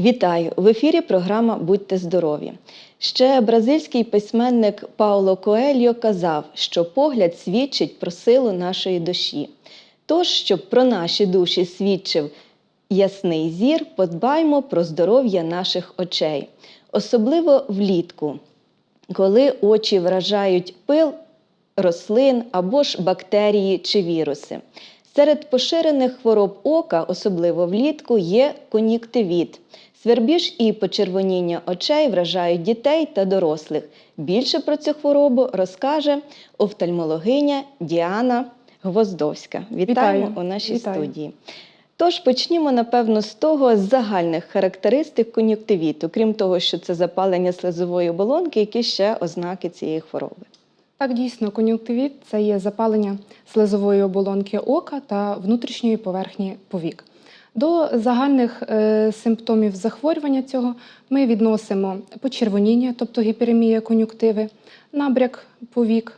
Вітаю! В ефірі програма Будьте здорові. Ще бразильський письменник Пауло Коельо казав, що погляд свідчить про силу нашої душі. Тож, щоб про наші душі свідчив ясний зір, подбаймо про здоров'я наших очей, особливо влітку, коли очі вражають пил рослин або ж бактерії чи віруси. Серед поширених хвороб ока, особливо влітку, є кон'юктивіт. Свербіж і почервоніння очей вражають дітей та дорослих. Більше про цю хворобу розкаже офтальмологиня Діана Гвоздовська. Вітаємо Вітаю. у нашій Вітаю. студії. Тож почнімо, напевно, з того з загальних характеристик кон'юктивіту, крім того, що це запалення слизової оболонки, які ще ознаки цієї хвороби. Так, дійсно, кон'юнктивіт це є запалення слизової оболонки ока та внутрішньої поверхні повік. До загальних е, симптомів захворювання цього ми відносимо почервоніння, тобто гіперемія кон'юктиви, набряк повік,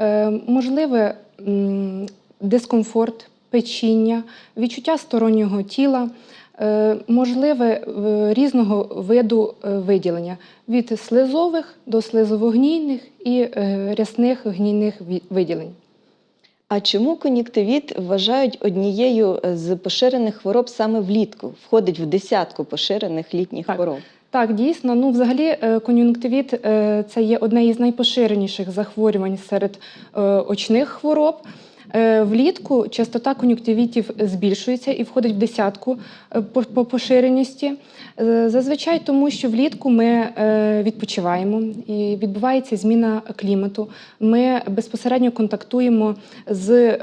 е, можливе дискомфорт, печіння, відчуття стороннього тіла, е, можливе різного виду виділення від слизових до слизовогнійних і рясних гнійних виділень. А чому кон'юктивіт вважають однією з поширених хвороб саме влітку? Входить в десятку поширених літніх Так. хвороб. Так, дійсно, ну взагалі е, кон'юнктивіт е, це є одне із найпоширеніших захворювань серед е, очних хвороб. Е, Влітку частота кон'юнктивітів збільшується і входить в десятку е, по по поширеності. Е, Зазвичай тому, що влітку ми відпочиваємо і відбувається зміна клімату. Ми безпосередньо контактуємо з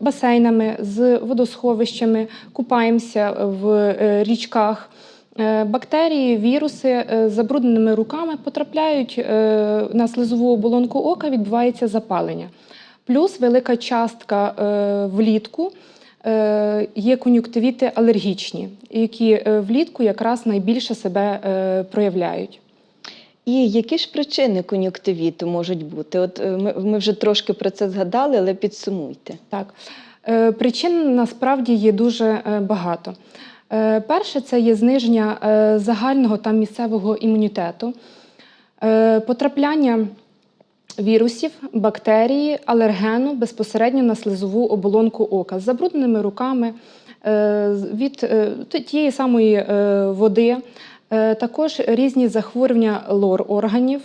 басейнами, з водосховищами, купаємося в річках. Бактерії, віруси з забрудненими руками потрапляють на слизову оболонку ока, відбувається запалення. Плюс велика частка е, влітку е, є кон'юктивіти алергічні, які е, влітку якраз найбільше себе проявляють. І які ж причини кон'юктивіту можуть бути? От ми, вже трошки про це згадали, але підсумуйте. Так. Причин насправді є дуже багато. Перше це є зниження загального та місцевого імунітету, потрапляння вірусів, бактерії, алергену безпосередньо на слизову оболонку ока з забрудненими руками е, від е, тієї самої е, води. Також різні захворювання лор органів,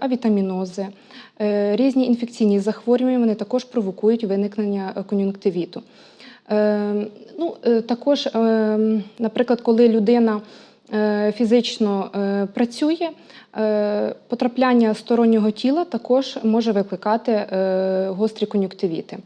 авітамінози, різні інфекційні захворювання вони також провокують виникнення кон'юнктивіту. Ну, також, е, наприклад, коли людина фізично е, працює, е, потрапляння стороннього тіла також може викликати е, гострі кон'юнктивіти.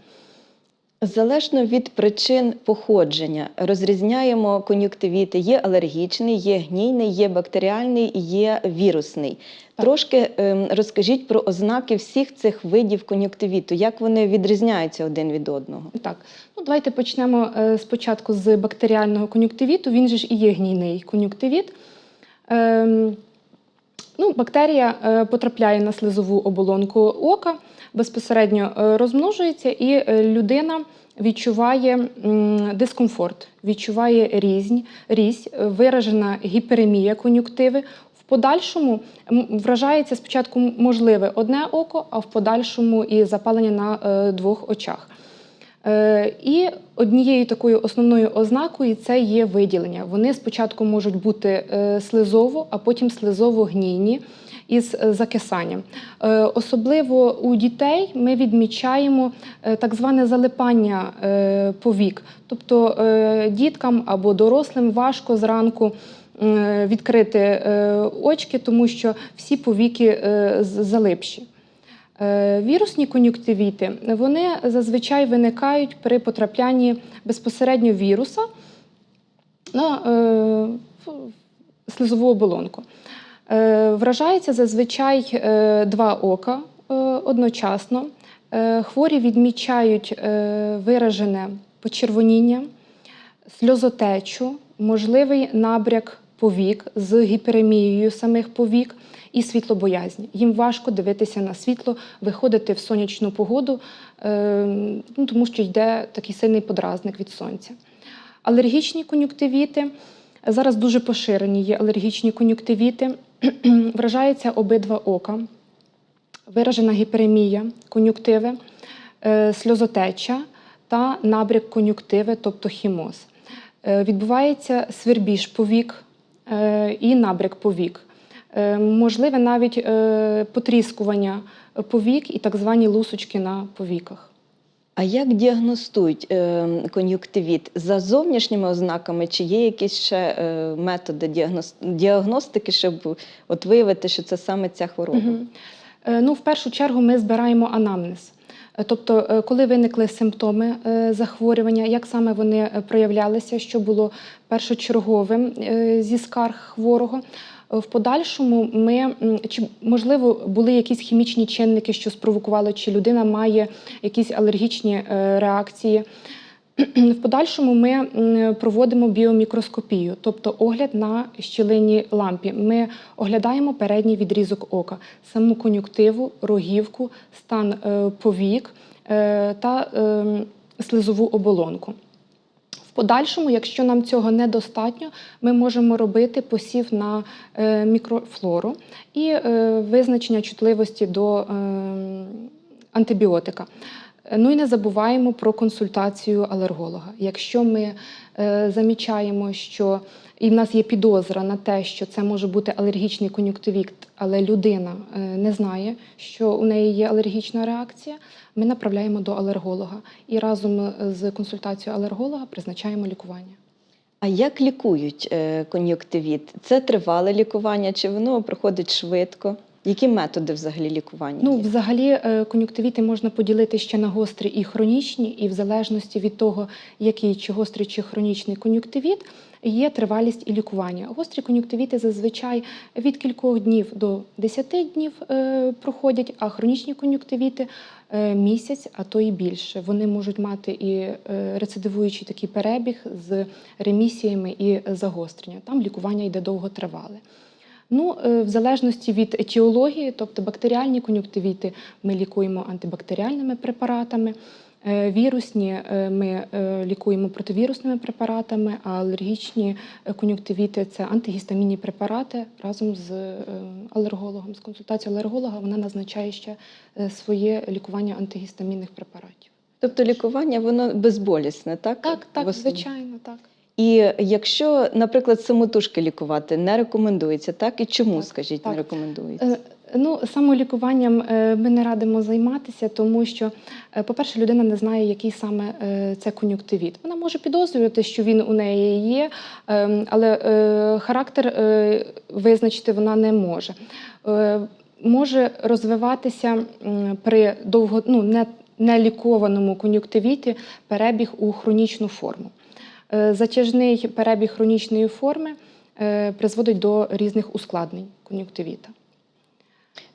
Залежно від причин походження розрізняємо кон'юктивіти. Є алергічний, є гнійний, є бактеріальний, є вірусний. Так. Трошки ем, розкажіть про ознаки всіх цих видів кон'юктивіту, як вони відрізняються один від одного. Так, ну давайте почнемо е, спочатку з бактеріального кон'юнктивіту. Він же ж і є гнійний кон'юнктивіт. Ну, бактерія е, потрапляє на слизову оболонку ока, безпосередньо е, розмножується, і е, людина відчуває дискомфорт, відчуває різнь, різь, виражена гіперемія кон'юнктиви. В подальшому вражається спочатку можливе одне око, а в подальшому і запалення на двох очах. Е, І однією такою основною ознакою це є виділення. Вони спочатку можуть бути е, слизово, а потім слизово-гнійні із е, закисанням. Особливо у дітей ми відмічаємо так зване залипання повік. Тобто діткам або дорослим важко зранку відкрити очки, тому що всі повіки залипші. Е, Вірусні кон'юнктивіти вони зазвичай виникають при потраплянні безпосередньо віруса на е, слизову оболонку. Е, Вражається зазвичай е, два ока е, одночасно. Хворі відмічають виражене почервоніння, сльозотечу, можливий набряк повік з гіперемією самих повік і світлобоязнь. Їм важко дивитися на світло, виходити в сонячну погоду, е, ну, тому що йде такий сильний подразник від сонця. Алергічні кон'юнктивіти Зараз дуже поширені є алергічні кон'юктивіти. Вражається обидва ока, виражена гіперемія кон'юктиви, е, сльозотеча та набряк кон'юктиви, тобто хімоз. Е, Відбувається свербіж повік і набряк повік. Е, Можливе навіть е, потріскування повік і так звані лусочки на повіках. А як діагностують е, кон'юктивіт? За зовнішніми ознаками, чи є якісь ще е, методи діагностики, щоб от виявити, що це саме ця хвороба? Е, Ну, в першу чергу ми збираємо анамнез. Е, Тобто, е, коли виникли симптоми е, захворювання, як саме вони проявлялися, що було першочерговим зі скарг хворого. В подальшому ми чи можливо були якісь хімічні чинники, що спровокували, чи людина має якісь алергічні реакції. В подальшому ми проводимо біомікроскопію, тобто огляд на щілинній лампі. Ми оглядаємо передній відрізок ока, саму кон'юктиву, рогівку, стан е, повік е, та е, слизову оболонку. В подальшому, якщо нам цього недостатньо, ми можемо робити посів на мікрофлору і визначення чутливості до е, антибіотика. Ну і не забуваємо про консультацію алерголога. Якщо ми е, замічаємо, що і в нас є підозра на те, що це може бути алергічний кон'юктивіт, але людина е, не знає, що у неї є алергічна реакція, ми направляємо до алерголога і разом з консультацією алерголога призначаємо лікування. А як лікують е, кон'юктивіт? Це тривале лікування, чи воно проходить швидко? Які методи взагалі лікування? Ну, є? взагалі, е, кон'юктивіти можна поділити ще на гострі і хронічні, і в залежності від того, який чи гострий чи хронічний кон'юктивіт, є тривалість і лікування. Гострі кон'юктивіти зазвичай від кількох днів до 10 днів е, проходять, а хронічні кон'юктивіти е, місяць, а то і більше. Вони можуть мати і рецидивуючий такий перебіг з ремісіями і загостренням. Там лікування йде довготривале. Ну, е, в залежності від етіології, тобто бактеріальні кон'юктивіти, ми лікуємо антибактеріальними препаратами. е, Вірусні е, ми лікуємо противірусними препаратами, а алергічні кон'юктивіти це антигістамінні препарати разом з алергологом. З консультацією алерголога вона назначає ще своє лікування антигістамінних препаратів. Тобто лікування воно безболісне, так? Так, так, звичайно, так. І якщо, наприклад, самотужки лікувати не рекомендується, так? І чому, Так, скажіть, так. не рекомендується? Е, Ну, самолікуванням е, ми не радимо займатися, тому що, е, по-перше, людина не знає, який саме це кон'юктивіт. Вона може підозрювати, що він у неї є, ем, але характер визначити вона не може. Може розвиватися при довго, ну, не, нелікованому кон'юктивіті перебіг у хронічну форму. Е, Затяжний перебіг хронічної форми е, призводить до різних ускладнень кон'юктивіта.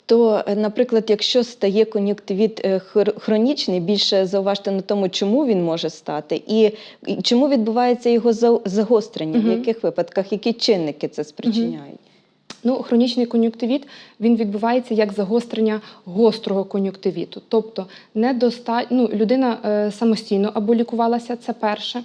То, е, наприклад, якщо стає кон'юктивіт хронічний, більше зауважте на тому, чому він може стати, і чому відбувається його за- загострення, в яких випадках, які чинники це спричиняють? Ну, хронічний кон'юктивіт він відбувається як загострення гострого кон'юктивіту. Тобто недоста... ну, людина самостійно або лікувалася, це перше.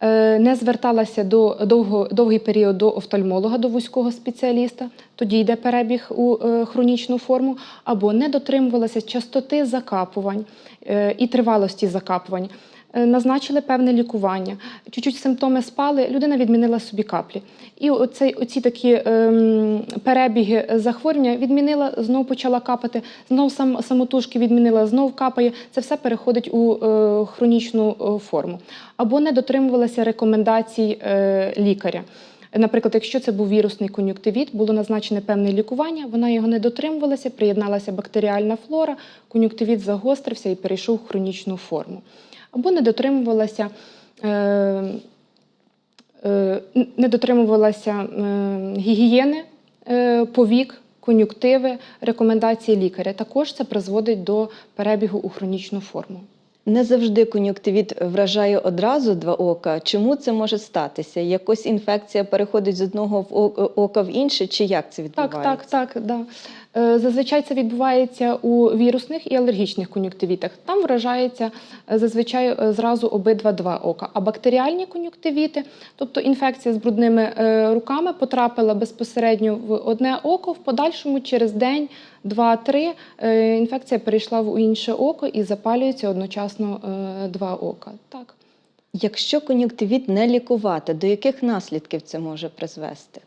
Е, Не зверталася до довго, довгий період до офтальмолога, до вузького спеціаліста, тоді йде перебіг у е, хронічну форму, або не дотримувалася частоти закапувань е, і тривалості закапувань. Е, Назначили певне лікування, чуть-чуть симптоми спали, людина відмінила собі каплі. І оці, оці такі ем, перебіги захворювання відмінила, знов почала капати, знов сам, самотужки відмінила, знов капає. Це все переходить у е, хронічну е, форму. Або не дотримувалася рекомендацій е, лікаря. Наприклад, якщо це був вірусний кон'юктивіт, було назначене певне лікування, вона його не дотримувалася, приєдналася бактеріальна флора, кон'юктивіт загострився і перейшов в хронічну форму. Або не дотримувалася. Е, е, не дотримувалася е, гігієни е, повік, кон'юктиви, рекомендації лікаря. Також це призводить до перебігу у хронічну форму. Не завжди кон'юктивіт вражає одразу два ока. Чому це може статися? Якось інфекція переходить з одного ока в інше, чи як це Так, так, так. Да. Е, Зазвичай це відбувається у вірусних і алергічних кон'юктивітах. Там вражається е, зазвичай е, зразу обидва два ока. А бактеріальні кон'юктивіти, тобто інфекція з брудними руками, потрапила безпосередньо в одне око, в подальшому через день, два-три інфекція перейшла в інше око і запалюється одночасно два ока. Так. Якщо кон'юнктивіт не лікувати, до яких наслідків це може призвести?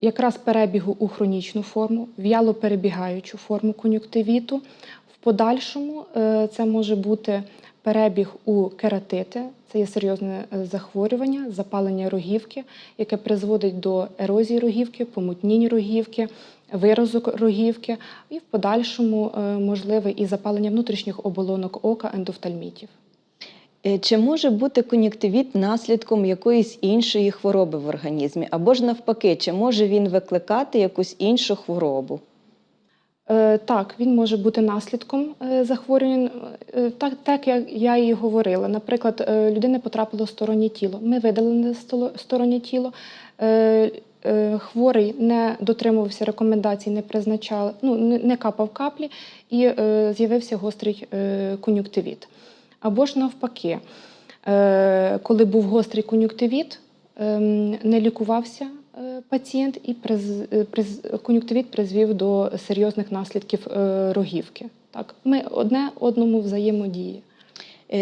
Якраз перебігу у хронічну форму, в'яло перебігаючу форму кон'юктивіту. В подальшому е, це може бути перебіг у кератити, це є серйозне е, захворювання, запалення рогівки, яке призводить до ерозії рогівки, помутнінь рогівки, виразок рогівки, і в подальшому е, можливе і запалення внутрішніх оболонок ока ендофтальмітів. Е, Чи може бути кон'юнктивіт наслідком якоїсь іншої хвороби в організмі? Або ж навпаки, чи може він викликати якусь іншу хворобу? Е, Так, він може бути наслідком е, захворювань, Е, так, так як я і говорила. Наприклад, людина потрапила в стороннє тіло. Ми видалили стороннє тіло. Хворий не дотримувався рекомендацій, не призначав, ну, не, капав каплі і з'явився гострий кон'юктивіт. Або ж навпаки, е, коли був гострий кон'юктивіт, ем, не лікувався е, пацієнт і е, кон'юктивіт призвів до серйозних наслідків рогівки. Так, ми одне одному взаємодії.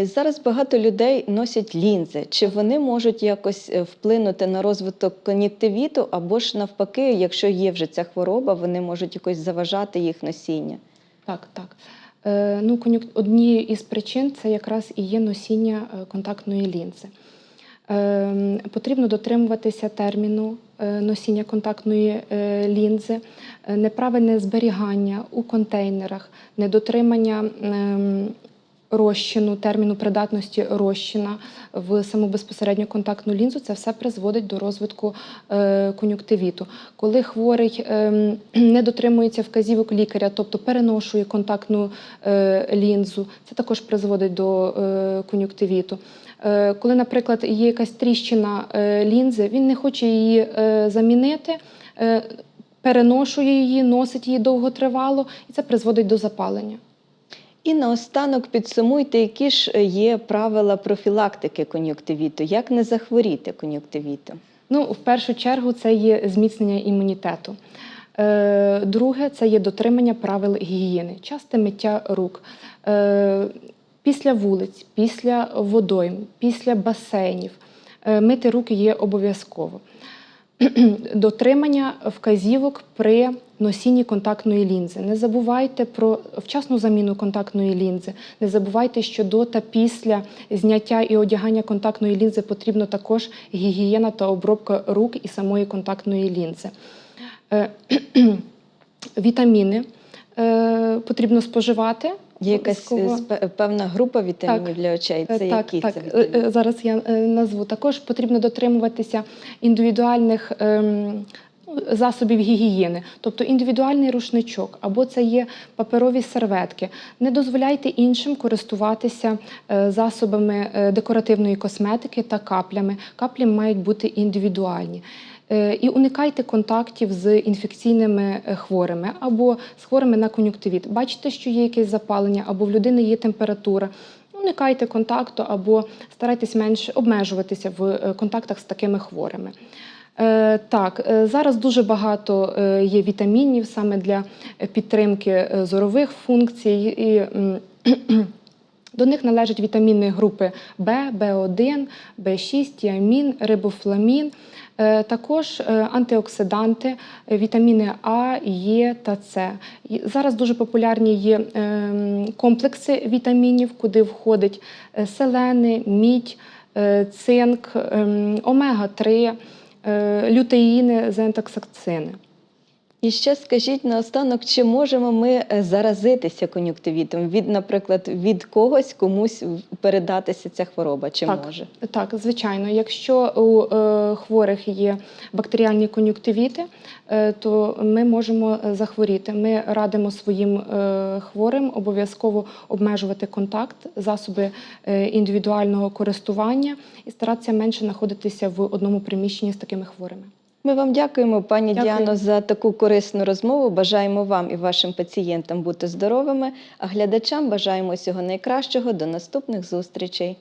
Зараз багато людей носять лінзи. Чи вони можуть якось вплинути на розвиток кон'юнктивіту, або ж навпаки, якщо є вже ця хвороба, вони можуть якось заважати їх носіння? Так, так. Е, ну. Однією із причин це якраз і є носіння е, контактної лінзи. Е, потрібно дотримуватися терміну носіння контактної лінзи, неправильне зберігання у контейнерах, недотримання ем, розчину, терміну придатності розчина в саму безпосередньо контактну лінзу, це все призводить до розвитку е, кон'юктивіту. Коли хворий ем, не дотримується вказівок лікаря, тобто переношує контактну е, лінзу, це також призводить до е, кон'юктивіту. Коли, наприклад, є якась тріщина лінзи, він не хоче її замінити. Переношує її, носить її довготривало, і це призводить до запалення. І наостанок підсумуйте, які ж е, є правила профілактики кон'юнктивіту, як не захворіти кон'юнктивітом? Ну, в першу чергу, це є зміцнення імунітету. Е, друге, це є дотримання правил гігієни, часте миття рук. Е, після вулиць, після водойм, після басейнів. Мити руки є обов'язково. Дотримання вказівок при носінні контактної лінзи. Не забувайте про вчасну заміну контактної лінзи. Не забувайте, що до та після зняття і одягання контактної лінзи потрібно також гігієна та обробка рук і самої контактної лінзи. Е, Вітаміни е, потрібно споживати. Є якась е, спе- певна група вітамінів Так. для очей? Е, Це так, які так. це Е, вітаміни? е, Зараз я е, назву. Також потрібно дотримуватися індивідуальних ну, засобів гігієни, тобто індивідуальний рушничок, або це є паперові серветки. Не дозволяйте іншим користуватися е, засобами е, декоративної косметики та каплями. Каплі мають бути індивідуальні. Е, І уникайте контактів з інфекційними е, хворими або з хворими на кон'юктивіт. Бачите, що є якесь запалення, або в людини є температура. Уникайте контакту або старайтесь менше обмежуватися в е, контактах з такими хворими. Так, зараз дуже багато є вітамінів саме для підтримки зорових функцій. І, до них належать вітаміни групи В, В1, В6, тіамін, рибофламін. Е, Також е, антиоксиданти, е, вітаміни А, Е та С. Зараз дуже популярні є ем, комплекси вітамінів, куди входить селени, мідь, цинк, ем, омега-3, е, лютеїни, зентаксакцини. І ще скажіть наостанок, чи можемо ми е, заразитися кон'юнктивітом від, наприклад, від когось комусь передатися ця хвороба? Чи Так. може? Так, звичайно, якщо у е, хворих є бактеріальні кон'юктивіти, е, то ми можемо е, захворіти. Ми радимо своїм е, хворим обов'язково обмежувати контакт, засоби е, індивідуального користування і старатися менше знаходитися в одному приміщенні з такими хворими. Ми вам дякуємо, пані Дякую. Діано, за таку корисну розмову. Бажаємо вам і вашим пацієнтам бути здоровими, а глядачам бажаємо всього найкращого. До наступних зустрічей.